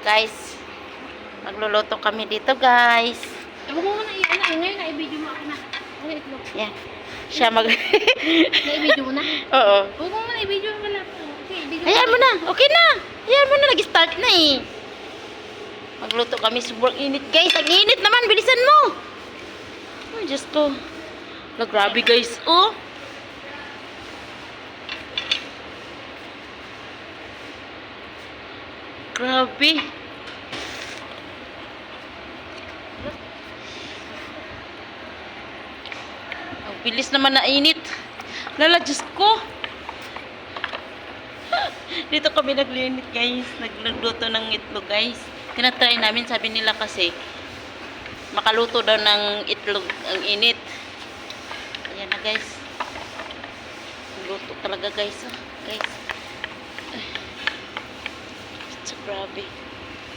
Guys, magluluto kami dito, guys. Huwag mo muna i-ano, eh, ngayon na-i-video mo ako na. Ano itlog? Yan. Siya mag... Na-i-video mo na? Oo. Huwag mo muna i-video mo na. Okay, Ayan mo na. Okay na. Ayan mo na. Nag-start na eh. Magluto kami. Sobrang init, guys. Ang init naman. Bilisan mo. Ay, Diyos ko. Wala, grabe, guys. Oh. Grabe. Ang bilis naman na init. Lala, Diyos ko. Dito kami naglinit guys. Nag- Nagluto ng itlog guys. Tinatry namin sabi nila kasi makaluto daw ng itlog ang init. Ayan na guys. Luto talaga guys. ah. Guys. Ay. So grabe.